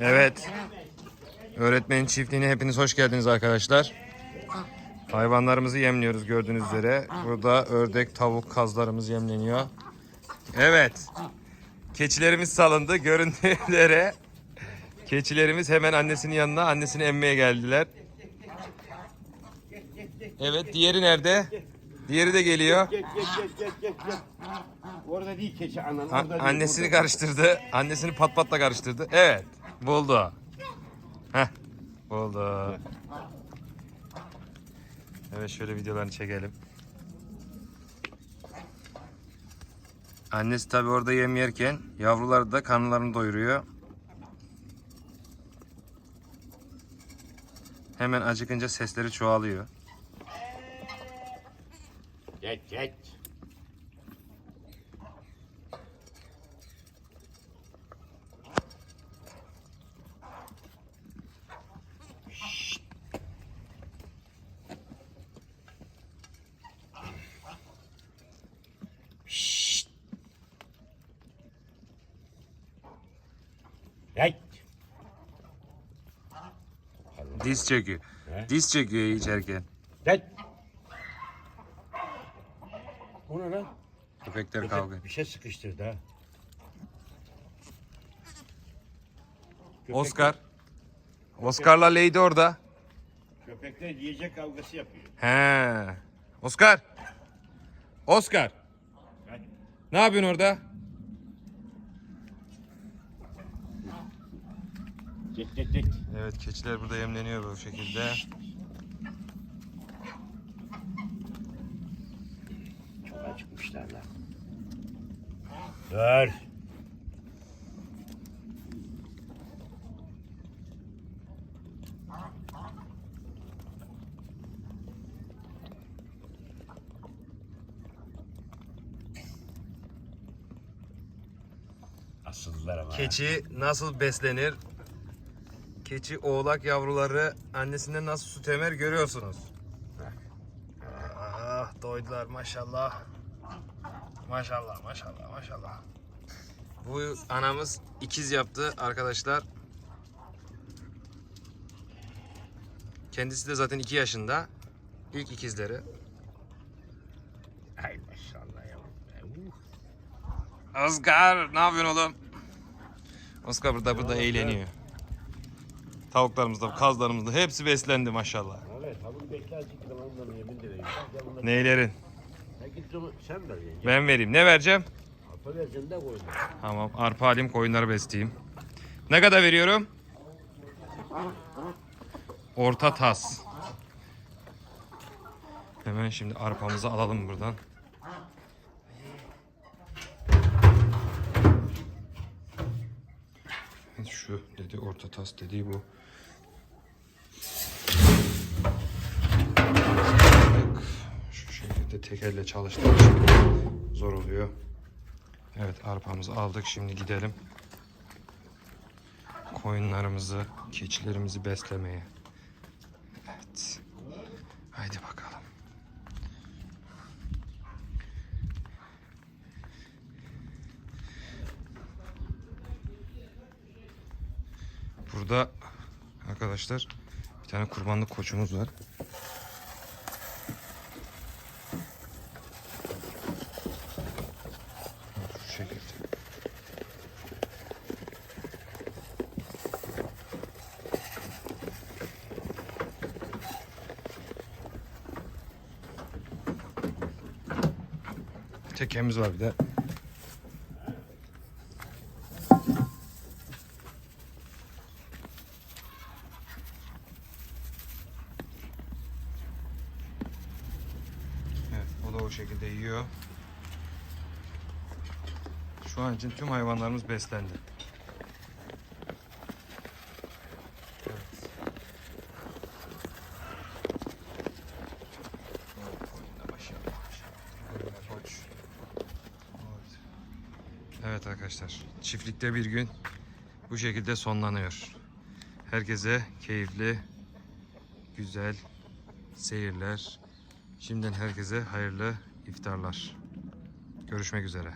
Evet. Öğretmenin çiftliğine hepiniz hoş geldiniz arkadaşlar. Hayvanlarımızı yemliyoruz gördüğünüz üzere. Burada ördek, tavuk, kazlarımız yemleniyor. Evet. Keçilerimiz salındı. Göründüğü üzere keçilerimiz hemen annesinin yanına annesini emmeye geldiler. Evet diğeri nerede? Diğeri de geliyor. Gel gel gel gel gel gel. Orada değil keçi anan. A- Orada değil, annesini karıştırdı. Annesini pat patla karıştırdı. Evet. Buldu. Heh. Buldu. Evet şöyle videolarını çekelim. Annesi tabi orada yem yerken yavruları da karnlarını doyuruyor. Hemen acıkınca sesleri çoğalıyor. Geç geç. Geç. Diz çekiyor. He? Diz çekiyor içerken. Geç. O ne lan? Köpekler kavga. Bir şey sıkıştırdı ha. Köpek- Oscar. Oscar'la Lady orada. Köpekler yiyecek kavgası yapıyor. He. Oscar. Oscar. Ne yapıyorsun orada? Geç geç geç. Evet keçiler burada yemleniyor bu şekilde. Çok acıkmışlar lan. Dur. Asıldılar ama. Keçi nasıl beslenir? Keçi oğlak yavruları annesinden nasıl süt emer görüyorsunuz. Ah doydular maşallah. Maşallah maşallah maşallah. Bu anamız ikiz yaptı arkadaşlar. Kendisi de zaten 2 yaşında. İlk ikizleri. Ay maşallah uh. Oscar ne yapıyorsun oğlum? Oscar burada burada eğleniyor. Tavuklarımız da kazlarımız da hepsi beslendi maşallah. Evet, tavuk bekle azıcık da ondan yemin ederim. Gel bunları- Neylerin? Ya git onu sen ver yenge. Ben vereyim. Ne vereceğim? Alfa vereceksin de koy. Tamam. Arpa alayım koyunları besleyeyim. Ne kadar veriyorum? Orta tas. Hemen şimdi arpamızı alalım buradan. Evet, Şu dedi orta tas dediği bu. Şu şekilde tekerle çalıştığım için zor oluyor. Evet arpamızı aldık şimdi gidelim. Koyunlarımızı, keçilerimizi beslemeye. Burada arkadaşlar bir tane kurbanlık koçumuz var. Şu. Tekemiz var bir de. Evet, şekilde yiyor. Şu an için tüm hayvanlarımız beslendi. Evet arkadaşlar, çiftlikte bir gün bu şekilde sonlanıyor. Herkese keyifli, güzel seyirler. Şimdiden herkese hayırlı iftarlar. Görüşmek üzere.